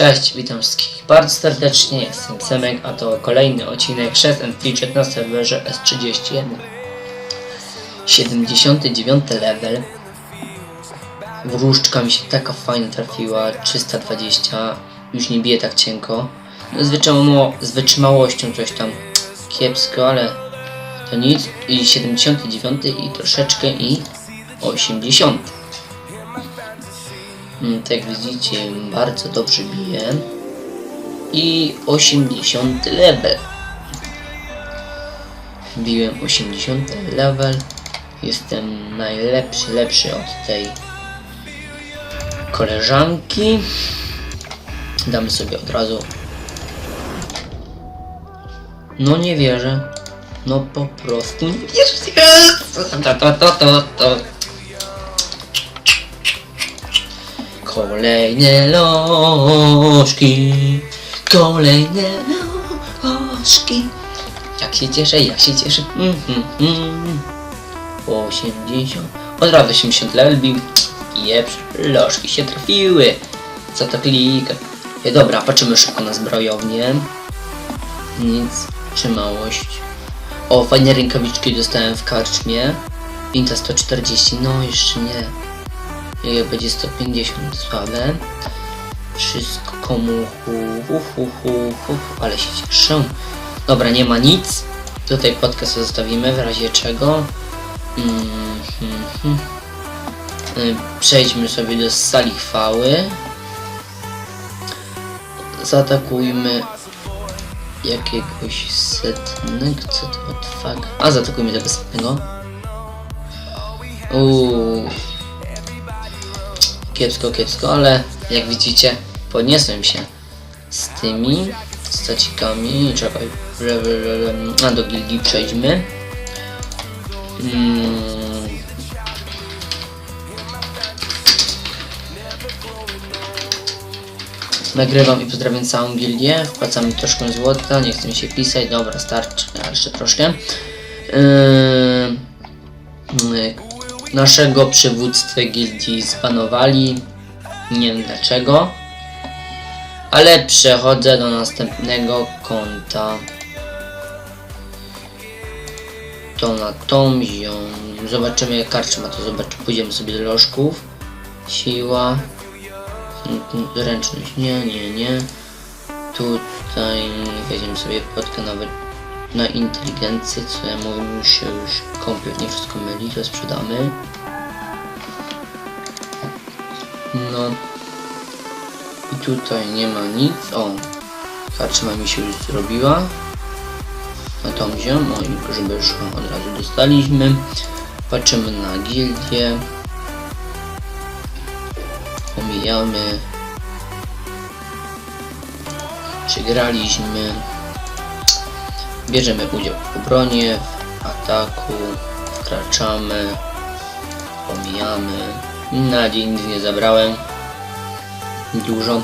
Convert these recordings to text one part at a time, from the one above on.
Cześć, witam wszystkich bardzo serdecznie, jestem Semek, a to kolejny odcinek Chef and Fidget na serwerze S31. 79 level. Wróżczka mi się taka fajna trafiła, 320, już nie bije tak cienko. No z, z wytrzymałością coś tam kiepsko, ale to nic. I 79 i troszeczkę i 80. Mm, Tak jak widzicie, bardzo dobrze bije. I 80 level. Biłem 80 level. Jestem najlepszy, lepszy od tej koleżanki. Damy sobie od razu. No nie wierzę. No po prostu nie wierzę. Kolejne lożki, kolejne lożki. Jak się cieszę, jak się cieszę. Mm, mm, mm. 80. Od razu 80 level bił. Jeps, lożki się trafiły. Co to klika? E, dobra, patrzymy szybko na zbrojownię. Nic, trzymałość. O, fajne rękawiczki dostałem w karczmie. Pinta 140, no jeszcze nie. Jak będzie 150 słabe. Wszystko komu hu, hu, hu, hu, hu, ale się cieszę. Dobra, nie ma nic. Tutaj sobie zostawimy w razie czego. Mm, Przejdźmy sobie do sali chwały. Zaatakujmy jakiegoś setnego. Co to fuck? A zaatakujmy tego setnego. Uuu. Kiepsko, kiepsko, ale jak widzicie, podniosłem się z tymi stacikami. Czekaj, a do gildii przejdźmy. Mm. Nagrywam i pozdrawiam całą gildię. Wpłacamy troszkę złota, nie chcę mi się pisać. Dobra, starczy, a jeszcze troszkę. Yy, naszego przywódcę gildii zbanowali. Nie wiem dlaczego. Ale przechodzę do następnego konta. To na tą zią. Zobaczymy jak karczy ma to zobaczymy. Pójdziemy sobie do lożków. Siła. Zręczność. Nie, nie, nie. Tutaj weźmiemy sobie podkę nawet na inteligencję, co ja mówię, już się już kompletnie wszystko myli, to sprzedamy. No. I tutaj nie ma nic. O, karczyma mi się już zrobiła. Na tą ziom, o i żeby szło od razu dostaliśmy. Patrzymy na gildię. Omijamy. Przegraliśmy. Bierzemy udział w obronie, w ataku, wkraczamy, pomijamy. Na dzień nic nie zabrałem. Dużo.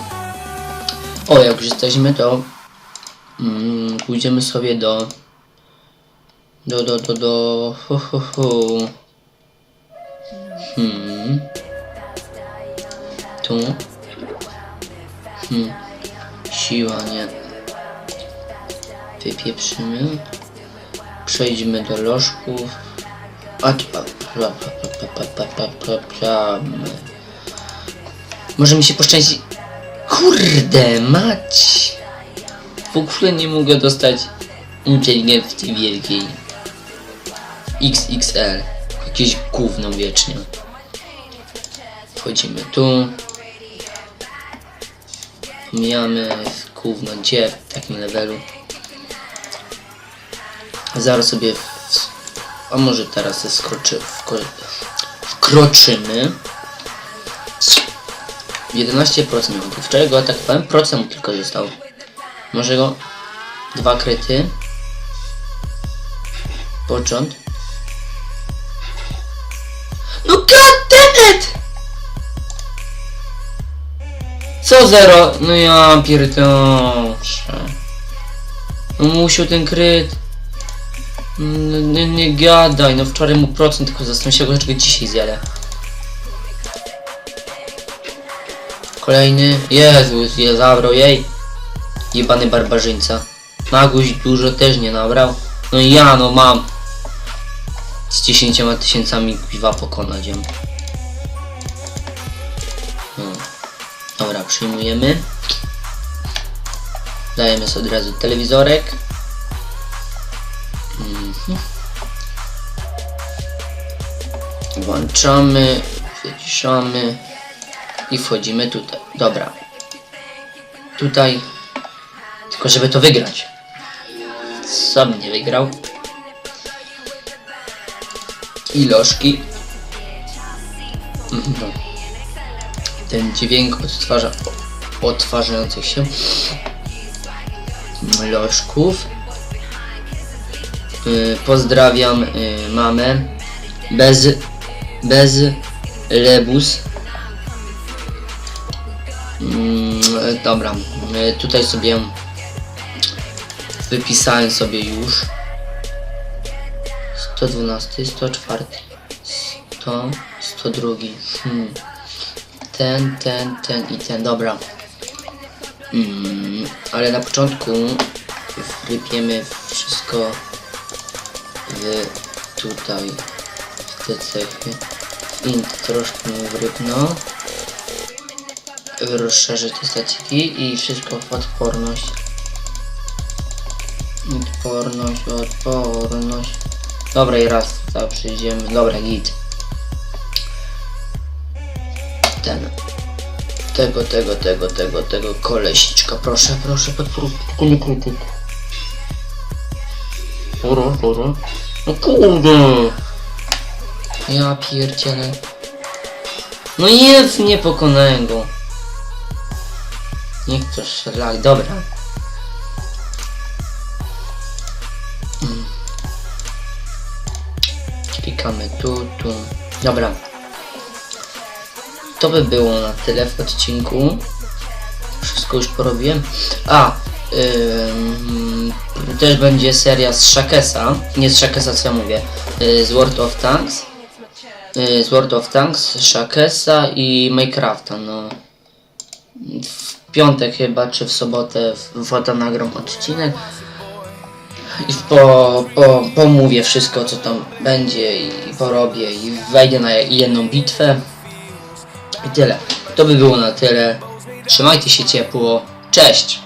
O, jak już jesteśmy, to mm, pójdziemy sobie do do, do, do, do, hu, hu. Hmm. Tu. Hmm. Siła, nie wypieprzymy. Przejdźmy do lożków. Może mi się poszczęści... Kurde mać! W ogóle nie mogę dostać inteligencji wielkiej. XXL. Jakieś gówno wiecznie. Wchodzimy tu. Mijamy gówno gdzie w takim levelu. Zaraz sobie w, a może teraz skroczy, wko, wkroczymy 11% minut. Wczoraj go atakowałem, procent tylko został. Może go dwa kryty. Począt. No goddammit! Co zero? No ja pierdolę. No musiał ten kryt. No, nie, nie gadaj, no wczoraj mu procent tylko został, się go dlaczego dzisiaj zjadę. Kolejny. Jezus, je zabrał jej. Jebany barbarzyńca. Maguś dużo też nie nabrał. No i ja no mam. Z 10 tysięcami piwa pokonać ją. No. Dobra, przyjmujemy. Dajemy sobie od razu telewizorek. Włączamy, wyciszamy i wchodzimy tutaj. Dobra. Tutaj. Tylko żeby to wygrać. Sam nie wygrał. Ilożki. Mhm. Ten dźwięk odtwarza odtwarzających się lożków. Y, Pozdrawiam y, mamę. Bez, bez lebus. Mm, Dobra, y, tutaj sobie wypisałem sobie już 112, 104, 100, 102. Hmm. Ten, ten, ten i ten, dobra. Mm, ale na początku wrypiemy wszystko w tutaj w te cechy. Int troszkę mu wrypno. Rozszerzy te staciki i wszystko w odporność. Odporność, odporność. Dobra i raz tak przyjdziemy. Dobra, git. Ten. Tego, tego, tego, tego, tego koleśniczka. Proszę, proszę. Nie kurde. Pora, pora. No kurde. Ja pierdzielę. No jest, nie pokonałem go. Niech to szlak, dobra. Mm. Klikamy tu, tu. Dobra. To by było na tyle w odcinku. Wszystko już porobiłem. A, ym, też będzie seria z Shakesa. Nie z Shakesa, co ja mówię. y, z World of Tanks. Y, z World of Tanks, Shakesa i Minecrafta. No. W piątek chyba, czy w sobotę w foto nagram odcinek. I po, po, pomówię wszystko, co tam będzie i porobię i wejdę na jedną bitwę. I tyle. To by było na tyle. Trzymajcie się ciepło. Cześć!